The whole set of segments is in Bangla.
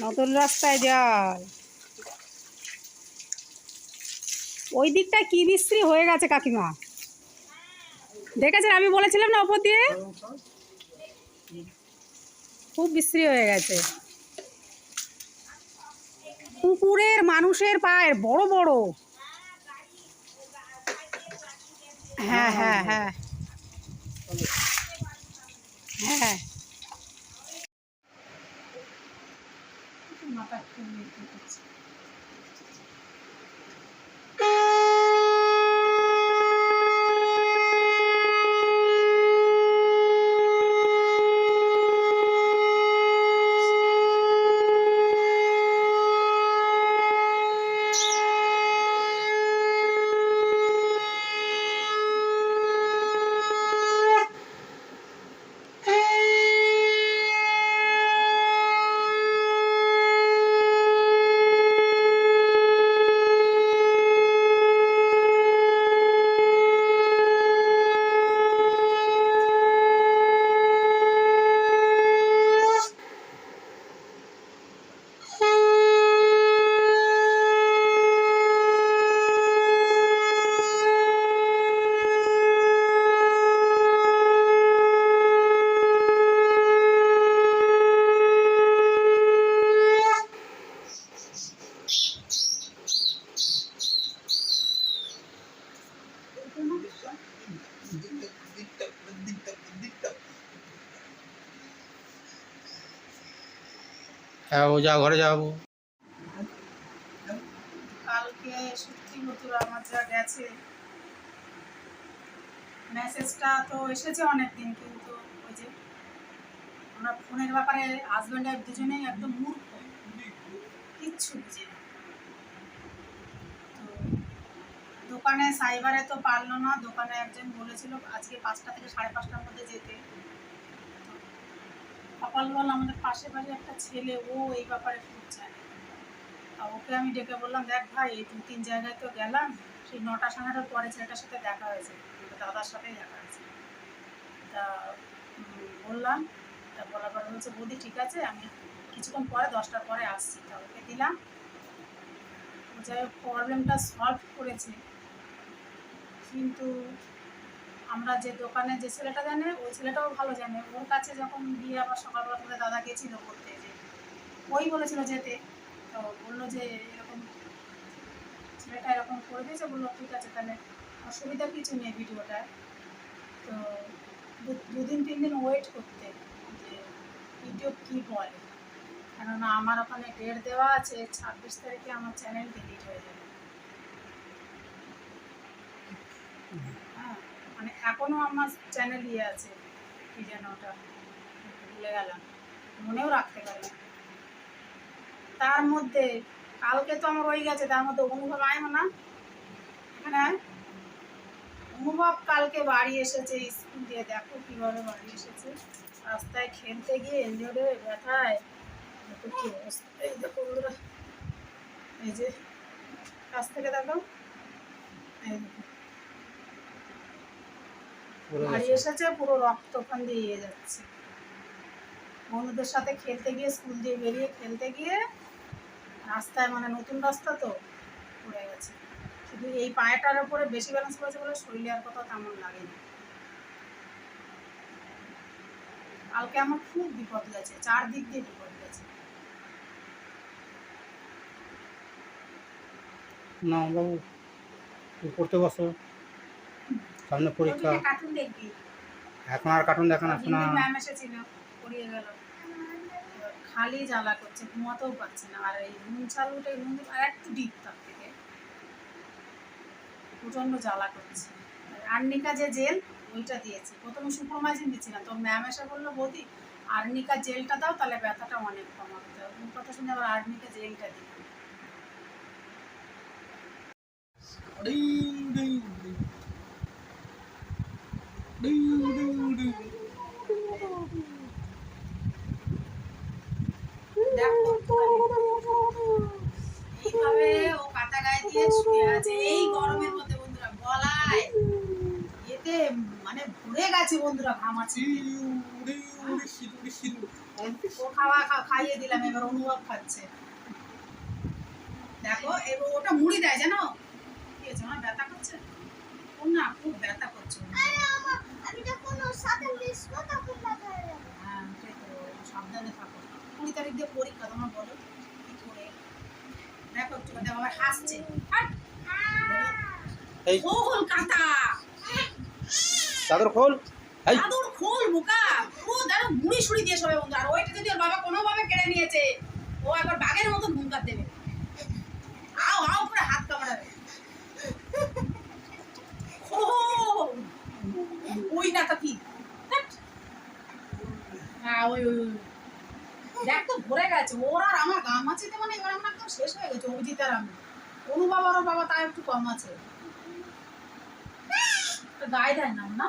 নতুন রাস্তায় যাই। ওই দিকটা কি বিশ্রী হয়ে গেছে কাকিমা? দেখেছেন, আমি বলেছিলাম না ওপর দিয়ে? খুব বিশ্রী হয়ে গেছে। কুকুরের, মানুষের পায়ের, বড় বড়। হ্যাঁ হ্যাঁ হ্যাঁ। হ্যাঁ। মাথা একটু ইয়ে করছে। হ্যাঁ ও যা ঘরে যাব। কালকে সত্যি আমার যা গেছে, মেসেজটা তো এসেছে অনেক দিন কিন্তু ফোনের ব্যাপারে দুজনেই একদম কিচ্ছু দোকানে সাইবারে তো পারল না, দোকানে একজন বলেছিল আজকে পাঁচটা থেকে সাড়ে পাঁচটার মধ্যে যেতে। কপাল আমাদের পাশে বাড়ি একটা ছেলে, ও এই ব্যাপারে খুব তা ওকে আমি ডেকে বললাম, দেখ ভাই, এই দু তিন জায়গায় তো গেলাম, সেই নটা সাড়ে পরে ছেলেটার সাথে দেখা হয়েছে দাদার সাথেই দেখা হয়েছে। তা বললাম, তা বলার পরে বলছে, বৌদি, ঠিক আছে, আমি কিছুক্ষণ পরে, দশটার পরে আসছি। তা ওকে দিলাম। যাই হোক প্রবলেমটা সলভ করেছে। কিন্তু আমরা যে দোকানে যে ছেলেটা জানে, ওই ছেলেটাও ভালো জানে। ওর কাছে যখন গিয়ে আবার সকালবেলা করে দাদা গেছিল করতে যে, ওই বলেছিল যেতে। তো বলল যে, এরকম ছেলেটা এরকম করে দিয়েছে, বলল, ঠিক আছে, তাহলে অসুবিধা কিছু নেই ভিডিওটায় তো দুদিন, তিন দিন ওয়েট করতে, যে ভিডিও কী বলে। কেননা আমার ওখানে ডেট দেওয়া আছে, ছাব্বিশ তারিখে আমার চ্যানেল ডিলিট হয়ে যাবে হ্যাঁ মানে এখনও আমার চ্যানেল ইয়ে আছে, কি যেন ওটা, ভুলে গেলাম, মনেও রাখতে পারি তার মধ্যে, কালকে তো আমার রয়ে গেছে, তার মধ্যে অনুভব, আয় না? এখানে অনুভব কালকে বাড়ি এসেছে, স্কুল দিয়ে দেখো কীভাবে বাড়ি এসেছে। রাস্তায় খেলতে গিয়ে এলিওরে ব্যথায়। কি অবস্থা? এই এই যে, কাছ থেকে দেখো এই দেখো। বাড়ি এসেছে পুরো রক্ত ওখান দিয়ে যাচ্ছে। বন্ধুদের সাথে খেলতে গিয়ে স্কুল দিয়ে বেরিয়ে খেলতে গিয়ে রাস্তায় মানে নতুন রাস্তা তো পড়ে গেছে। শুধু এই পায়েটার উপরে বেশি ব্যালেন্স করেছে বলে শরীরে আর কোথাও তেমন লাগেনি কালকে আমার খুব বিপদ গেছে চারদিক দিয়ে বিপদ গেছে না বাবু বসো সামনে পরীক্ষা। এখন আর কার্টুন দেখা না শোনা ম্যাম এসেছিল পড়িয়ে গেল। খালি জ্বালা করছে ঘুমাতেও পারছে না। আর এই নুন চাল উঠে দিয়ে আর একটু ডিপ তার থেকে। প্রচণ্ড জ্বালা করছে। আর্নিকা যে জেল ওইটা দিয়েছে। প্রথমে সুপ্রমাইজিন দিচ্ছিলাম তো ম্যাম এসে বলল বৌদি আর্নিকা জেলটা দাও তাহলে ব্যথাটা অনেক কমাবে। তো কথা শুনে আবার আর্নিকা জেলটা দিই ভরে গেছে বন্ধুরা ঘামাচ্ছে ও খাওয়া খাইয়ে দিলাম এবার অনুভব খাচ্ছে দেখো, এবার ওটা মুড়ি দেয়, জানো? কি হয়েছে? ব্যথা করছে ও না খুব ব্যথা করছে ওর। আমি যখন ওর সাথে মিশবো তখন ব্যথা হয়ে যাবে হ্যাঁ ওটাই তো সাবধানে থাকো কুড়ি তারিখ দিয়ে পরীক্ষা তোমার বলো কি করে আবার হাসছে! এই। খোল কাঁথা। চাদর খোল। এই। চাদর খোল বোকা। ও দেখো মুড়ি সুড়ি দিয়ে সবাই বন্ধু। আর ওইটা যদি ওর বাবা কোনোভাবে কেড়ে নিয়েছে ও একবার বাঘের মতন হুঙ্কার দেবে। আও আও করে হাত কামড়াবে। ও ওই না তো কি। হ্যাঁ ওই ওই। গেছে ওর আর আমার গাম আছে মানে এবার আমরা একদম শেষ হয়ে গেছে অভিজিৎ আর আমি। অনু বাবা ওর বাবা তার একটু কম আছে। গায়ে দেয় না না?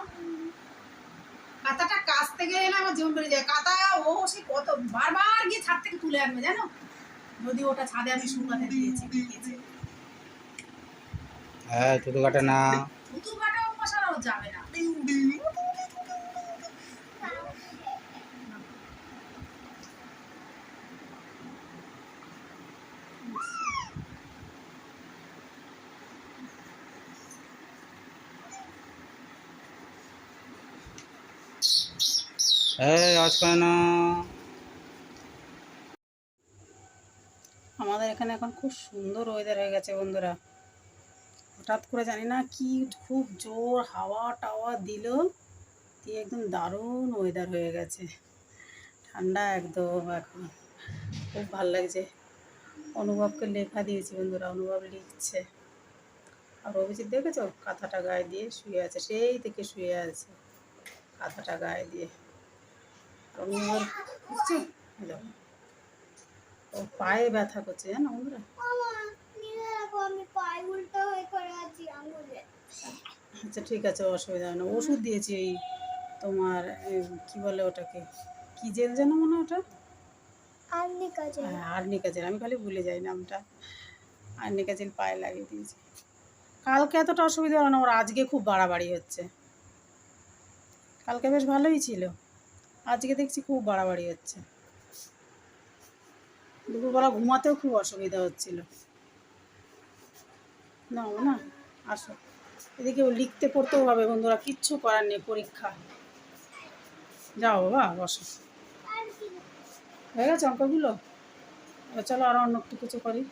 কাঁথাটা কাচতে গেলে না আমার জীবন বেড়ে যায়। কাঁথা ও সে কত বারবার গিয়ে ছাদ থেকে তুলে আনবে জানো? যদি ওটা ছাদে আমি শুকাতে দিয়েছি হ্যাঁ থুতু কাটে না। থুতু কাটা অভ্যাস যাবে না। আমাদের এখানে এখন খুব সুন্দর ওয়েদার হয়ে গেছে বন্ধুরা। হঠাৎ করে জানি না কি খুব জোর হাওয়া টাওয়া দিল, দিয়ে একদম দারুণ ওয়েদার হয়ে গেছে। ঠান্ডা একদম এখন। খুব ভালো লাগছে। অনুভবকে লেখা দিয়েছি বন্ধুরা, অনুভব লিখছে। আর অভিজিৎ দেখেছ? কাঁথাটা গায়ে দিয়ে শুয়ে আছে, সেই থেকে শুয়ে আছে। কাঁথাটা গায়ে দিয়ে। অনুভব বুঝছ? এই ও পায়ে ব্যথা করছে জানো বন্ধুরা? আমি আচ্ছা ঠিক আছে অসুবিধা হবে না। ওষুধ দিয়েছি এই তোমার কি বলে ওটাকে? কি জেল যেন মনে ওটা? আর্নিকা যে হ্যাঁ আর্নিকা জেল। আমি খালি ভুলে যাই নামটা। আর্নিকা জেল পায়ে লাগিয়ে দিয়েছি। কালকে এতটা অসুবিধা হলো না ওর আজকে খুব বাড়াবাড়ি হচ্ছে। কালকে বেশ ভালোই ছিল। আজকে দেখছি খুব বাড়াবাড়ি হচ্ছে। দুপুরবেলা ঘুমাতেও খুব অসুবিধা হচ্ছিল। না না, আসো। এদিকে লিখতে পড়তেও হবে বন্ধুরা, কিচ্ছু করার নেই পরীক্ষা। যাও বাবা, বসো। হয়ে গেছে অঙ্কগুলো? চলো আরও অন্য একটু কিছু করি।